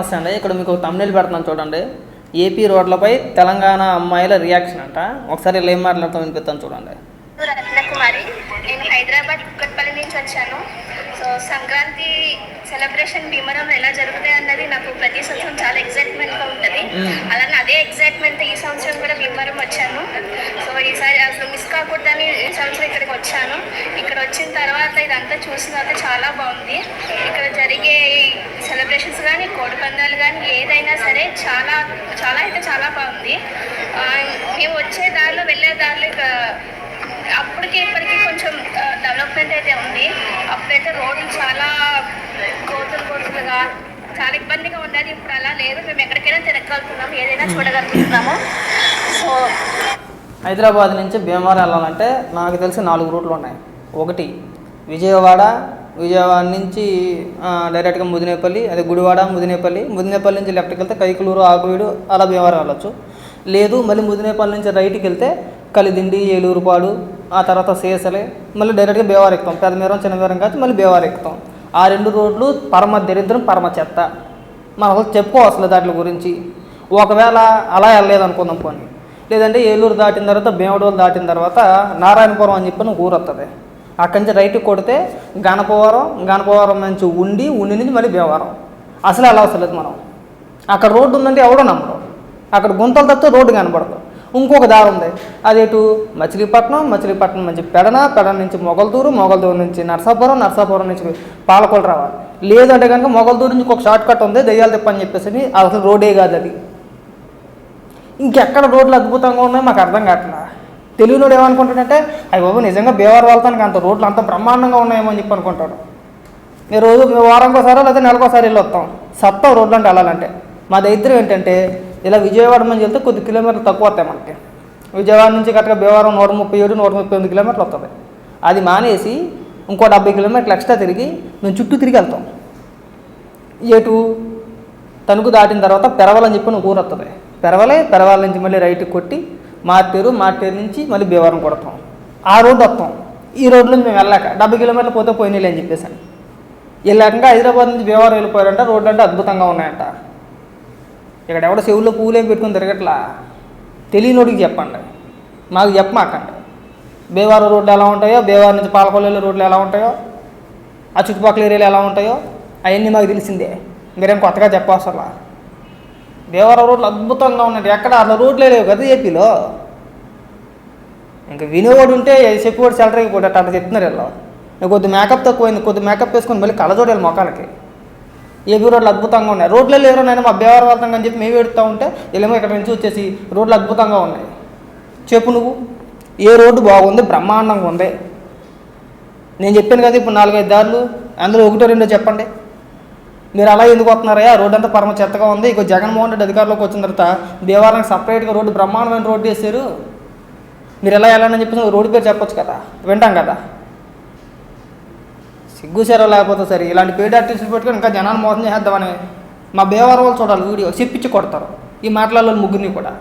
నమస్తే అండి. ఇక్కడ మీకు తమిళ పెడుతున్నాను చూడండి. ఏపీ రోడ్లపై తెలంగాణ అమ్మాయిల రియాక్షన్ అంట. ఒకసారి వీళ్ళు ఏం మాట్లాడతాం వినిపిస్తాను చూడండి. రత్నకుమారి నేను హైదరాబాద్ కుక్కట్పల్లి నుంచి వచ్చాను. సో సంక్రాంతి సెలబ్రేషన్ భీమవరంలో ఎలా జరుగుతాయి అన్నది నాకు ప్రతి సంవత్సరం చాలా ఎక్సైట్మెంట్గా ఉంటుంది. అలానే అదే ఎక్సైట్మెంట్ ఈ సంవత్సరం కూడా భీమవరం వచ్చాను. సో ఈసారి అసలు మిస్ కాకూడదని ఈ సంవత్సరం ఇక్కడికి వచ్చాను. ఇక్కడ వచ్చిన తర్వాత ఇదంతా చూసిన తర్వాత చాలా బాగుంది. బంధాలు కానీ ఏదైనా సరే చాలా చాలా అయితే చాలా బాగుంది. మేము వచ్చే దారిలో వెళ్ళే దారిలో అప్పటికి ఇప్పటికి కొంచెం డెవలప్మెంట్ అయితే ఉంది. అప్పుడైతే రోడ్లు చాలా కోతులు కోతులుగా చాలా ఇబ్బందిగా ఉండేది ఇప్పుడు అలా లేదు. మేము ఎక్కడికైనా తిరగలుగుతున్నాము ఏదైనా చూడగలుగుతున్నాము. సో హైదరాబాద్ నుంచి భీమవరం వెళ్ళాలంటే నాకు తెలిసి నాలుగు రూట్లు ఉన్నాయి. ఒకటి విజయవాడ విజయవాడ నుంచి డైరెక్ట్గా ముదినేపల్లి అదే గుడివాడ ముదినేపల్లి. ముదినేపల్లి నుంచి లెఫ్ట్కి వెళ్తే కైకులూరు ఆకువీడు అలా భీమవరం వెళ్ళొచ్చు. లేదు మళ్ళీ ముదినేపల్లి నుంచి రైట్కి వెళ్తే కలిదిండి ఏలూరుపాడు ఆ తర్వాత సీఎస్ఎలే మళ్ళీ డైరెక్ట్గా భీమవరం ఎక్కుతాం. పెదమీరం చిన్నమేరం కాదు మళ్ళీ భీమవరం ఎక్కుతాం. ఆ రెండు రోడ్లు పరమ దరిద్రం పరమ చెత్త. మనం అసలు చెప్పుకోవసలు దాంట్లో గురించి. ఒకవేళ అలా వెళ్ళలేదు అనుకుందాం పోనీ. లేదంటే ఏలూరు దాటిన తర్వాత భీమడోలు దాటిన తర్వాత నారాయణపురం అని చెప్పి ఒక ఊరు వస్తుంది అక్కడి నుంచి రైట్కి కొడితే గణపవరం గణపవరం నుంచి ఉండి ఉండి నుంచి మళ్ళీ భీమవరం అసలు అలా వస్తలేదు మనం. అక్కడ రోడ్డు ఉందంటే ఎవడో నమ్మరు అక్కడ గుంతలు తప్పితే రోడ్డు కనపడదు ఇంకొక దారి ఉంది. అదేటు మచిలీపట్నం మచిలీపట్నం నుంచి పెడన పెడన నుంచి మొగల్దూరు మొగల్దూరు నుంచి నర్సాపురం నర్సాపురం నుంచి పాలకొల రావాలి. లేదంటే కనుక మొగల్దూరు నుంచి ఒక షార్ట్ కట్ ఉంది దయ్యాలు తిప్పని చెప్పేసి అసలు రోడ్డే కాదు అది. ఇంకెక్కడ రోడ్లు అద్భుతంగా ఉన్నాయో మాకు అర్థం కావట్లేదు. తెలియనోడు ఏమనుకుంటాడంటే అవి బాబు నిజంగా బేవారు వెళ్తానికి అంత రోడ్లు అంత బ్రహ్మాండంగా ఉన్నాయేమో అని చెప్పి అనుకుంటాడు. మీరు రోజు వారంకోసారో లేదా నెలకోసారి వెళ్ళి వస్తాం. సత్తాం రోడ్లు అంటే వెళ్ళాలంటే. మా దరిద్రం ఏంటంటే ఇలా విజయవాడ నుంచి వెళ్తే కొద్ది కిలోమీటర్లు తక్కువ వస్తాయి మనకి. విజయవాడ నుంచి కరెక్ట్గా భీమవరం నూట ముప్పై ఏడు నూట ముప్పై ఎనిమిది కిలోమీటర్లు వస్తుంది. అది మానేసి ఇంకో డెబ్బై కిలోమీటర్లు ఎక్స్ట్రా తిరిగి మేము చుట్టూ తిరిగి వెళ్తాం. ఎటు? తణుకు దాటిన తర్వాత పెరవలని చెప్పి నువ్వు ఊరు వస్తుంది. పెరవలే పెరవాల నుంచి మళ్ళీ రైట్కి కొట్టి మార్టేరు మార్టేరు నుంచి మళ్ళీ భీవరం కొడతాం. ఆ రోడ్డు వస్తాం. ఈ రోడ్లో మేము వెళ్ళాక డెబ్బై కిలోమీటర్లు పోతే పోయినాయి అని చెప్పేసాను వెళ్ళాక హైదరాబాద్ నుంచి భీమవరం వెళ్ళిపోయారంట. రోడ్లు అంటే అద్భుతంగా ఉన్నాయంట. ఇక్కడ ఎవడో చెవుల్లో పూలేం పెట్టుకుని తిరగట్లా? తెలియనోడికి చెప్పండి. మాకు చెప్పమాకండి. భీమవరం రోడ్లు ఎలా ఉంటాయో భీమవరం నుంచి పాలకొల్లు రోడ్లు ఎలా ఉంటాయో ఆ చుట్టుపక్కల ఏరియాలు ఎలా ఉంటాయో అవన్నీ మాకు తెలిసిందే. మీరేం కొత్తగా చెప్పవసలా భీమవరం రోడ్లు అద్భుతంగా ఉన్నాయి. ఎక్కడ అట్లా రోడ్లే లేవు కదా ఏపీలో? ఇంకా వినేవాడు ఉంటే చెప్పేవాడు సెలరీకి కూడా అట్లా చెప్తున్నారు వీళ్ళు. కొద్ది మేకప్ తక్కువైంది కొద్ది మేకప్ వేసుకొని మళ్ళీ కళ్ళజోడాలి మొక్కలకి ఏపీ రోడ్లు అద్భుతంగా ఉన్నాయి. రోడ్లే లేరు నేను మా బేవరం వెళ్తాం అని చెప్పి మేము పెడుతూ ఉంటే వీళ్ళేమో ఇక్కడ నుంచి వచ్చేసి రోడ్లు అద్భుతంగా ఉన్నాయి. చెప్పు నువ్వు. ఏ రోడ్డు బాగుంది? బ్రహ్మాండంగా ఉంది. నేను చెప్పాను కదా ఇప్పుడు నాలుగైదు దారులు. అందులో ఒకటో రెండో చెప్పండి. మీరు అలా ఎందుకు వస్తున్నారయ్యా? రోడ్డు అంతా పరమ చెత్తగా ఉంది. ఇక జగన్మోహన్ రెడ్డి అధికారంలోకి వచ్చిన తర్వాత దేవాలయానికి సపరేట్గా రోడ్డు బ్రహ్మాండమైన రోడ్డు వేసారు మీరు ఎలా వెళ్ళాలని చెప్పి రోడ్డు పేరు చెప్పొచ్చు కదా? వింటాం కదా? సిగ్గుసారో లేకపోతే సరే ఇలాంటి పేడ్ ఆర్టిస్టులు పెట్టుకొని ఇంకా జనాన్ని మోసం చేసేద్దామని మా బేవారం వాళ్ళు చూడాలి వీడియో. చెప్పించి కొడతారు. ఈ మాట్లాడాలి ముగ్గురిని కూడా.